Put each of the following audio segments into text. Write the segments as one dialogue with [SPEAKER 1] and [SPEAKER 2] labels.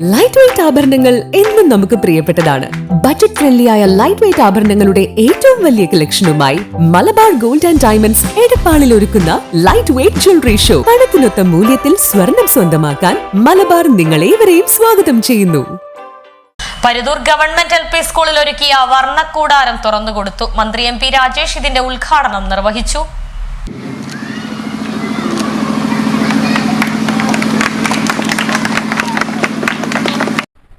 [SPEAKER 1] Light weight ആഭരണങ്ങൾ എന്നും നമുക്ക് പ്രിയപ്പെട്ടതാണ്. ബജറ്റ് ഫ്രണ്ട്ലിയായ ലൈറ്റ് വെയിറ്റ് ആഭരണങ്ങളുടെ ഏറ്റവും വലിയ കളക്ഷനുമായി മലബാർ ഗോൾഡ് ആൻഡ് ഡയമണ്ട്സ് എടപ്പാളിൽ ഒരുക്കുന്ന ലൈറ്റ് വെയിറ്റ് ജ്വല്ലറി ഷോ പണത്തിനൊത്ത മൂല്യത്തിൽ സ്വർണം സ്വന്തമാക്കാൻ മലബാർ നിങ്ങളേവരെയും സ്വാഗതം ചെയ്യുന്നു.
[SPEAKER 2] പരുതൂർ ഗവൺമെന്റ് എൽ പി സ്കൂളിൽ ഒരുക്കിയ വർണക്കൂടാരം തുറന്നുകൊടുത്തു. മന്ത്രി എം പി രാജേഷ് ഇതിന്റെ ഉദ്ഘാടനം നിർവഹിച്ചു.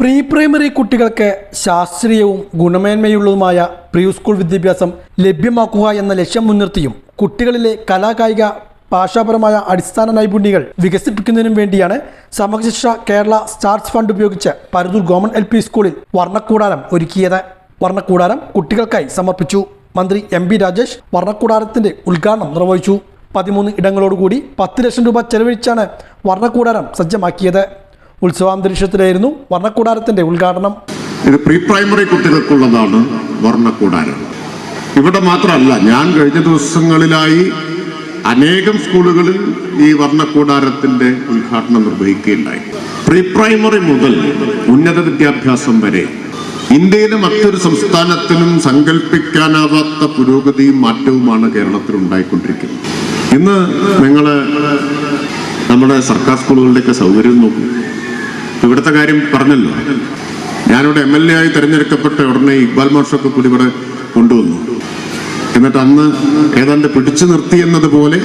[SPEAKER 3] പ്രീ പ്രൈമറി കുട്ടികൾക്ക് ശാസ്ത്രീയവും ഗുണമേന്മയുള്ളതുമായ പ്രീ സ്കൂൾ വിദ്യാഭ്യാസം ലഭ്യമാക്കുക എന്ന ലക്ഷ്യം മുൻനിർത്തിയും കുട്ടികളിലെ കലാകായിക ഭാഷാപരമായ അടിസ്ഥാന നൈപുണ്യങ്ങൾ വികസിപ്പിക്കുന്നതിനും വേണ്ടിയാണ് സമഗ്രശിക്ഷ കേരള സ്റ്റാർസ് ഫണ്ട് ഉപയോഗിച്ച് പരതൂർ ഗവൺമെന്റ് എൽ പി സ്കൂളിൽ വർണക്കൂടാരം ഒരുക്കിയത്. വർണക്കൂടാരം കുട്ടികൾക്കായി സമർപ്പിച്ചു. മന്ത്രി എം ബി രാജേഷ് വർണക്കൂടാരത്തിന്റെ ഉദ്ഘാടനം നിർവഹിച്ചു. പതിമൂന്ന് ഇടങ്ങളോടുകൂടി പത്ത് ലക്ഷം രൂപ ചെലവഴിച്ചാണ് വർണക്കൂടാരം സജ്ജമാക്കിയത്. ഉത്സവാന്തരീക്ഷത്തിലായിരുന്നു വർണക്കൂടാരത്തിന്റെ ഉദ്ഘാടനം.
[SPEAKER 4] ഇത് പ്രീ പ്രൈമറി കുട്ടികൾക്കുള്ളതാണ് വർണക്കൂടാരം. ഇവിടെ മാത്രമല്ല ഞാൻ കഴിഞ്ഞ ദിവസങ്ങളിലായി അനേകം സ്കൂളുകളിൽ ഈ വർണക്കൂടാരത്തിന്റെ ഉദ്ഘാടനം നിർവഹിക്കുകയുണ്ടായി. പ്രീ പ്രൈമറി മുതൽ ഉന്നത വിദ്യാഭ്യാസം വരെ ഇന്ത്യയിലെ മറ്റൊരു സംസ്ഥാനത്തിനും സങ്കല്പിക്കാനാവാത്ത പുരോഗതിയും മാറ്റവുമാണ് കേരളത്തിൽ ഉണ്ടായിക്കൊണ്ടിരിക്കുന്നത് ഇന്ന് നിങ്ങൾ നമ്മുടെ സർക്കാർ സ്കൂളുകളുടെയൊക്കെ സൗകര്യം നോക്കും. ഇവിടുത്തെ കാര്യം പറഞ്ഞല്ലോ. ഞാനിവിടെ എം എൽ എ ആയി തെരഞ്ഞെടുക്കപ്പെട്ട ഉടനെ ഇക്ബാൽ മോഷൊക്കെ കൂടി ഇവിടെ കൊണ്ടുവന്നു. എന്നിട്ട് അന്ന് ഏതാണ്ട് പിടിച്ചു നിർത്തി എന്നതുപോലെ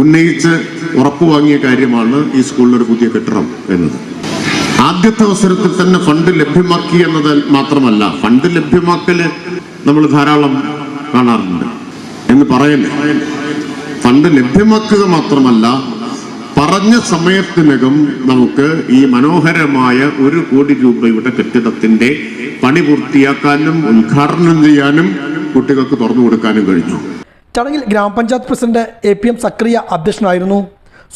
[SPEAKER 4] ഉന്നയിച്ച് ഉറപ്പുവാങ്ങിയ കാര്യമാണ് ഈ സ്കൂളിൽ ഒരു പുതിയ കെട്ടിടം എന്നത്. ആദ്യത്തെ അവസരത്തിൽ തന്നെ ഫണ്ട് ലഭ്യമാക്കി എന്നത് മാത്രമല്ല ഫണ്ട് ലഭ്യമാക്കൽ നമ്മൾ ധാരാളം കാണാറുണ്ട്. എന്ന് പറയല്ലേ? ഫണ്ട് ലഭ്യമാക്കുക മാത്രമല്ല പറഞ്ഞ സമയത്തിനകം നമുക്ക് ഈ മനോഹരമായ ഒരു കോടി രൂപയുടെ കെട്ടിടത്തിന്റെ പണി പൂർത്തിയാക്കാനും ഉദ്ഘാടനം ചെയ്യാനും കുട്ടികൾക്ക് തുറന്നു കൊടുക്കാനും കഴിഞ്ഞു.
[SPEAKER 3] ചടങ്ങിൽ gramapanchayat president A P M Sakariya അധ്യക്ഷനായിരുന്നു.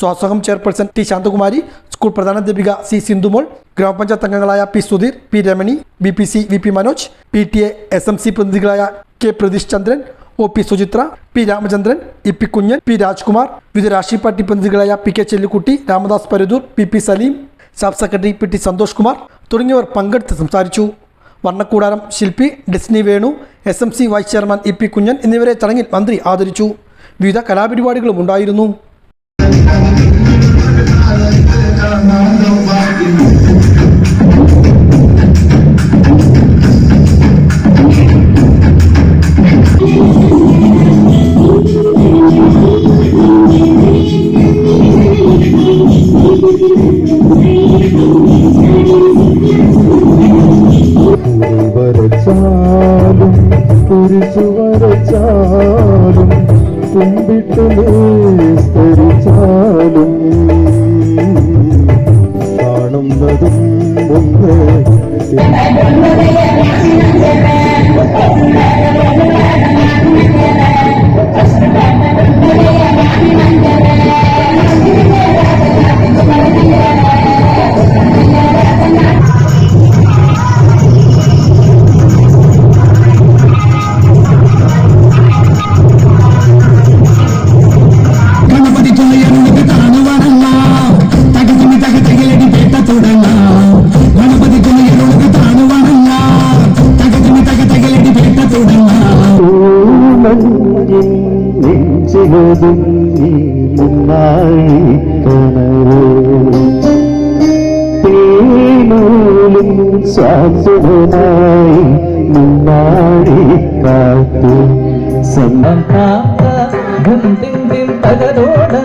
[SPEAKER 3] സ്വാസകം ചെയർപേഴ്സൺ ടി ശാന്തകുമാരി സ്കൂൾ പ്രധാനാധ്യാപിക സി സിന്ധുമോൾ ഗ്രാമപഞ്ചായത്ത് അംഗങ്ങളായ P Sudheer P Ramani B P C V P Manoj P T A S M C പ്രതിനിധികളായ K Pratheesh Chandran O P Suchitra P Ramachandran E P Kunjan P Rajkumar വിവിധ രാഷ്ട്രീയ party പ്രതിനിധികളായ P K Chellikutty Ramadas Paradoor P P Saleem staff secretary P T Santhosh Kumar തുടങ്ങിയവർ പങ്കെടുത്ത് സംസാരിച്ചു. വർണക്കൂടാരം ശില്പി Disney Venu S M C vice chairman E P Kunjan എന്നിവരെ ചടങ്ങിൽ മന്ത്രി ആദരിച്ചു. വിവിധ കലാപരിപാടികളും ഉണ്ടായിരുന്നു.
[SPEAKER 5] കുമ്പിട്ട് സ്തരിച്ചാലും നെഞ്ചിലൊതുങ്ങി മുന്നാഴി കണവേ തേനൂലും ശ്വാസനായി മുന്നാടി കാത്തു സമ്മ
[SPEAKER 6] തകതോട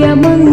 [SPEAKER 6] প্রিয়